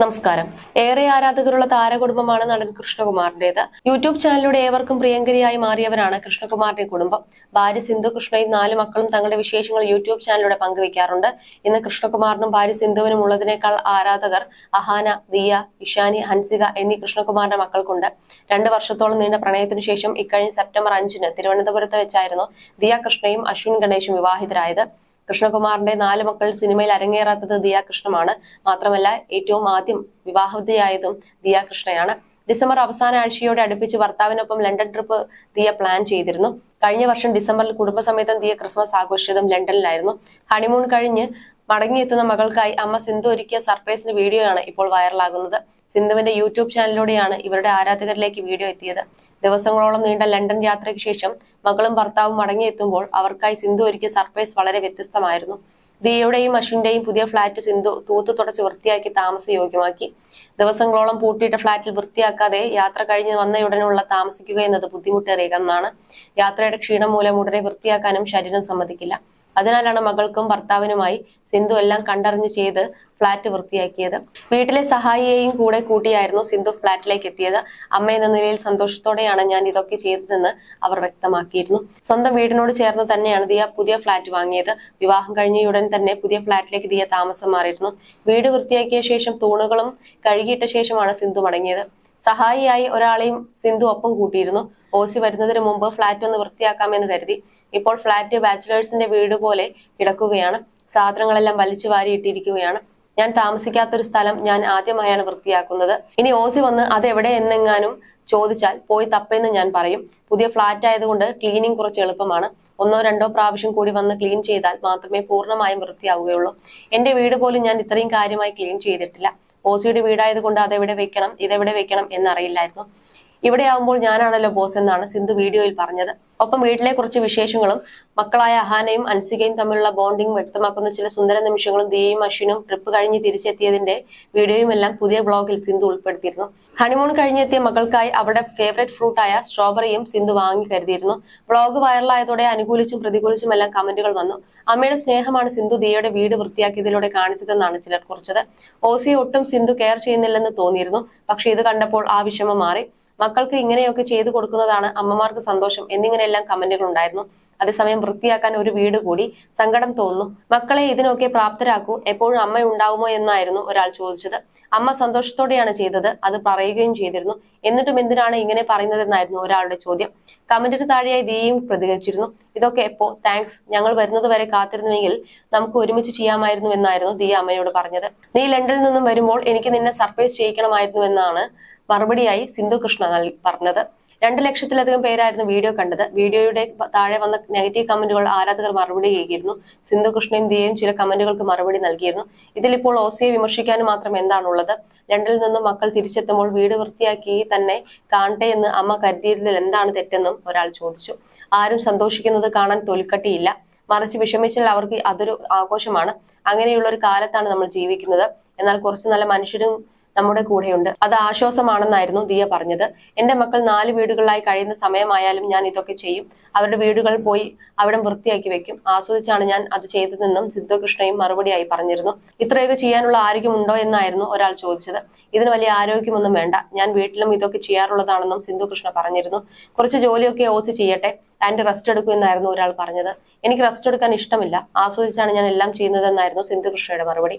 നമസ്കാരം. ഏറെ ആരാധകരുള്ള താരകുടുംബമാണ് നടൻ കൃഷ്ണകുമാറിന്റേത്. യൂട്യൂബ് ചാനലിലൂടെ ഏവർക്കും പ്രിയങ്കരിയായി മാറിയവരാണ് കൃഷ്ണകുമാറിന്റെ കുടുംബം. ഭാര്യ സിന്ധു കൃഷ്ണയും നാല് മക്കളും തങ്ങളുടെ വിശേഷങ്ങൾ യൂട്യൂബ് ചാനലിലൂടെ പങ്കുവയ്ക്കാറുണ്ട്. ഇന്ന് കൃഷ്ണകുമാറിനും ഭാര്യ സിന്ധുവിനും ഉള്ളതിനേക്കാൾ ആരാധകർ അഹാന ദിയ ഇഷാനി ഹൻസിക എന്നീ കൃഷ്ണകുമാറിന്റെ മക്കൾക്കുണ്ട്. രണ്ട് വർഷത്തോളം നീണ്ട പ്രണയത്തിനു ശേഷം ഇക്കഴിഞ്ഞ സെപ്റ്റംബർ അഞ്ചിന് തിരുവനന്തപുരത്ത് വെച്ചായിരുന്നു ദിയ കൃഷ്ണയും അശ്വിൻ ഗണേശും വിവാഹിതരായത്. കൃഷ്ണകുമാറിന്റെ നാല് മക്കൾ സിനിമയിൽ അരങ്ങേറാത്തത് ദിയ കൃഷ്ണമാണ് മാത്രമല്ല ഏറ്റവും ആദ്യം വിവാഹിതയായതും ദിയ കൃഷ്ണയാണ് ഡിസംബർ അവസാന ആഴ്ചയോടെ അടുപ്പിച്ച് ഭർത്താവിനൊപ്പം ലണ്ടൻ ട്രിപ്പ് ദിയ പ്ലാൻ ചെയ്തിരുന്നു. കഴിഞ്ഞ വർഷം ഡിസംബറിൽ കുടുംബസമേതം ദിയ ക്രിസ്മസ് ആഘോഷിച്ചതും ലണ്ടനിലായിരുന്നു. ഹണിമൂൺ കഴിഞ്ഞ് മടങ്ങിയെത്തുന്ന മകൾക്കായി അമ്മ സിന്ധു ഒരുക്കിയ സർപ്രൈസിന്റെ വീഡിയോയാണ് ഇപ്പോൾ വൈറലാകുന്നത്. സിന്ധുവിന്റെ യൂട്യൂബ് ചാനലിലൂടെയാണ് ഇവരുടെ ആരാധകരിലേക്ക് വീഡിയോ എത്തിയത്. ദിവസങ്ങളോളം നീണ്ട ലണ്ടൻ യാത്രയ്ക്ക് ശേഷം മകളും ഭർത്താവും മടങ്ങിയെത്തുമ്പോൾ അവർക്കായി സിന്ധു ഒരുക്കിയ സർപ്രൈസ് വളരെ വ്യത്യസ്തമായിരുന്നു. ദിയയുടെയും അശ്വിന്റെയും പുതിയ ഫ്ളാറ്റ് സിന്ധു തൂത്തു തുടച്ച് വൃത്തിയാക്കി താമസയോഗ്യമാക്കി ദിവസങ്ങളോളം പൂട്ടിയിട്ട ഫ്ളാറ്റിൽ വൃത്തിയാക്കാതെ യാത്ര കഴിഞ്ഞ് വന്നയുടനുള്ള താമസിക്കുക എന്നത് ബുദ്ധിമുട്ടേറിയ ഒന്നാണ്. യാത്രയുടെ ക്ഷീണം മൂലം ഉടനെ വൃത്തിയാക്കാനും ശരീരം സമ്മതിക്കില്ല. അതിനാലാണ് മകൾക്കും ഭർത്താവിനുമായി സിന്ധു എല്ലാം കണ്ടറിഞ്ഞ് ചെയ്ത് ഫ്ളാറ്റ് വൃത്തിയാക്കിയത്. വീട്ടിലെ സഹായിയെയും കൂടെ കൂട്ടിയായിരുന്നു സിന്ധു ഫ്ളാറ്റിലേക്ക് എത്തിയത്. അമ്മ എന്ന നിലയിൽ സന്തോഷത്തോടെയാണ് ഞാൻ ഇതൊക്കെ ചെയ്തതെന്ന് അവർ വ്യക്തമാക്കിയിരുന്നു. സ്വന്തം വീടിനോട് ചേർന്ന് തന്നെയാണ് ദിയ പുതിയ ഫ്ളാറ്റ് വാങ്ങിയത്. വിവാഹം കഴിഞ്ഞയുടൻ തന്നെ പുതിയ ഫ്ളാറ്റിലേക്ക് ദിയ താമസം മാറിയിരുന്നു. വീട് വൃത്തിയാക്കിയ ശേഷം തൂണുകളും കഴുകിയിട്ട ശേഷമാണ് സിന്ധു മടങ്ങിയത്. സഹായിയായി ഒരാളെയും സിന്ധു ഒപ്പം കൂട്ടിയിരുന്നു. ഓസി വരുന്നതിന് മുമ്പ് ഫ്ളാറ്റ് ഒന്ന് വൃത്തിയാക്കാമെന്ന് കരുതി. ഇപ്പോൾ ഫ്ളാറ്റ് ബാച്ചിലേഴ്സിന്റെ വീട് പോലെ കിടക്കുകയാണ്. സാധനങ്ങളെല്ലാം വലിച്ചു വാരിയിട്ടിരിക്കുകയാണ് ഞാൻ താമസിക്കാത്തൊരു സ്ഥലം ഞാൻ ആദ്യമായാണ് വൃത്തിയാക്കുന്നത്. ഇനി ഓസി വന്ന് അതെവിടെ എന്നെങ്ങാനും ചോദിച്ചാൽ പോയി തപ്പെന്ന് ഞാൻ പറയും. പുതിയ ഫ്ളാറ്റ് ആയതുകൊണ്ട് ക്ലീനിങ് കുറച്ച് എളുപ്പമാണ്. ഒന്നോ രണ്ടോ പ്രാവശ്യം കൂടി വന്ന് ക്ലീൻ ചെയ്താൽ മാത്രമേ പൂർണമായും വൃത്തിയാവുകയുള്ളൂ. എന്റെ വീട് പോലും ഞാൻ ഇത്രയും കാര്യമായി ക്ലീൻ ചെയ്തിട്ടില്ല. ഓസിയുടെ വീടായതുകൊണ്ട് അതെവിടെ വെക്കണം ഇതെവിടെ വെക്കണം എന്നറിയില്ലായിരുന്നു. ഇവിടെ ആവുമ്പോൾ ഞാനാണല്ലോ ബോസ് എന്നാണ് സിന്ധു വീഡിയോയിൽ പറഞ്ഞത്. ഒപ്പം വീട്ടിലെ കുറച്ച് വിശേഷങ്ങളും മക്കളായ അഹാനയും അൻസികയും തമ്മിലുള്ള ബോണ്ടിംഗ് വ്യക്തമാക്കുന്ന ചില സുന്ദര നിമിഷങ്ങളും ദിയയും അശ്വിനും ട്രിപ്പ് കഴിഞ്ഞ് തിരിച്ചെത്തിയതിന്റെ വീഡിയോയും എല്ലാം പുതിയ ബ്ലോഗിൽ സിന്ധു ഉൾപ്പെടുത്തിയിരുന്നു. ഹണിമൂൺ കഴിഞ്ഞെത്തിയ മകൾക്കായി അവരുടെ ഫേവറേറ്റ് ഫ്രൂട്ടായ സ്ട്രോബെറിയും സിന്ധു വാങ്ങി കരുതിയിരുന്നു. ബ്ലോഗ് വൈറലായതോടെ അനുകൂലിച്ചും പ്രതികൂലിച്ചും എല്ലാം കമന്റുകൾ വന്നു. അമ്മയുടെ സ്നേഹമാണ് സിന്ധു ദിയയുടെ വീട് വൃത്തിയാക്കിയതിലൂടെ കാണിച്ചതെന്നാണ് ചിലർ കുറിച്ചത്. ഓസിയെ ഒട്ടും സിന്ധു കെയർ ചെയ്യുന്നില്ലെന്ന് തോന്നിയിരുന്നു. പക്ഷെ ഇത് കണ്ടപ്പോൾ ആ വിഷമം മാറി. മക്കൾക്ക് ഇങ്ങനെയൊക്കെ ചെയ്തു കൊടുക്കുന്നതാണ് അമ്മമാർക്ക് സന്തോഷം എന്നിങ്ങനെയെല്ലാം കമന്റുകൾ ഉണ്ടായിരുന്നു. അതേസമയം വൃത്തിയാക്കാൻ ഒരു വീട് കൂടി സങ്കടം തോന്നുന്നു. മക്കളെ ഇതിനൊക്കെ പ്രാപ്തരാക്കൂ. എപ്പോഴും അമ്മ ഉണ്ടാവുമോ എന്നായിരുന്നു ഒരാൾ ചോദിച്ചത്. അമ്മ സന്തോഷത്തോടെയാണ് ചെയ്തത്. അത് പറയുകയും ചെയ്തിരുന്നു. എന്നിട്ടും എന്തിനാണ് ഇങ്ങനെ പറയുന്നതെന്നായിരുന്നു ഒരാളുടെ ചോദ്യം. കമന്റിന് താഴെയായി ദിയയും പ്രതികരിച്ചിരുന്നു. ഇതൊക്കെ എപ്പോ? താങ്ക്സ്. ഞങ്ങൾ വരുന്നത് വരെ കാത്തിരുന്നുവെങ്കിൽ നമുക്ക് ഒരുമിച്ച് ചെയ്യാമായിരുന്നു എന്നായിരുന്നു ദിയ അമ്മയോട് പറഞ്ഞത്. നീ ലണ്ടനിൽ നിന്നും വരുമ്പോൾ എനിക്ക് നിന്നെ സർപ്രൈസ് ചെയ്യിക്കണമായിരുന്നു എന്നാണ് മറുപടിയായി സിന്ധു കൃഷ്ണ പറഞ്ഞത്. രണ്ട് ലക്ഷത്തിലധികം പേരായിരുന്നു വീഡിയോ കണ്ടത്. വീഡിയോയുടെ താഴെ വന്ന നെഗറ്റീവ് കമന്റുകൾ ആരാധകർ മറുപടി ചെയ്യുകയായിരുന്നു. സിന്ധു കൃഷ്ണയും ദിയയും ചില കമന്റുകൾക്ക് മറുപടി നൽകിയിരുന്നു. ഇതിലിപ്പോൾ ഓസിയെ വിമർശിക്കാനും മാത്രം എന്താണുള്ളത്? ലണ്ടനിൽ നിന്നും മക്കൾ തിരിച്ചെത്തുമ്പോൾ വീട് വൃത്തിയാക്കി തന്നെ കാണട്ടെ എന്ന് അമ്മ കരുതിയതിൽ എന്താണ് തെറ്റെന്നും ഒരാൾ ചോദിച്ചു. ആരും സന്തോഷിക്കുന്നത് കാണാൻ തൊലിക്കട്ടിയില്ല. മറിച്ച് വിഷമിച്ചാൽ അവർക്ക് അതൊരു ആഘോഷമാണ്. അങ്ങനെയുള്ള ഒരു കാലത്താണ് നമ്മൾ ജീവിക്കുന്നത്. എന്നാൽ കുറച്ച് നല്ല മനുഷ്യരും നമ്മുടെ കൂടെയുണ്ട്. അത് ആശ്വാസമാണെന്നായിരുന്നു ദിയ പറഞ്ഞത്. എന്റെ മക്കൾ നാല് വീടുകളിലായി കഴിയുന്ന സമയമായാലും ഞാൻ ഇതൊക്കെ ചെയ്യും. അവരുടെ വീടുകൾ പോയി അവിടെ വൃത്തിയാക്കി വെക്കും. ആസ്വദിച്ചാണ് ഞാൻ അത് ചെയ്തതെന്നും സിദ്ധകൃഷ്ണയും മറുപടിയായി പറഞ്ഞിരുന്നു. ഇത്രയൊക്കെ ചെയ്യാനുള്ള ആരോഗ്യം ഉണ്ടോ എന്നായിരുന്നു ഒരാൾ ചോദിച്ചത്. ഇതിന് വലിയ ആരോഗ്യമൊന്നും വേണ്ട. ഞാൻ വീട്ടിലും ഇതൊക്കെ ചെയ്യാറുള്ളതാണെന്നും സിന്ധുകൃഷ്ണ പറഞ്ഞിരുന്നു. കുറച്ച് ജോലിയൊക്കെ ഓസ് ചെയ്യട്ടെ. ആൻഡ് റെസ്റ്റ് എടുക്കൂ എന്നായിരുന്നു ഒരാൾ പറഞ്ഞത്. എനിക്ക് റെസ്റ്റ് എടുക്കാൻ ഇഷ്ടമില്ല. ആസ്വദിച്ചാണ് ഞാൻ എല്ലാം ചെയ്യുന്നതെന്നായിരുന്നു സിന്ധുകൃഷ്ണയുടെ മറുപടി.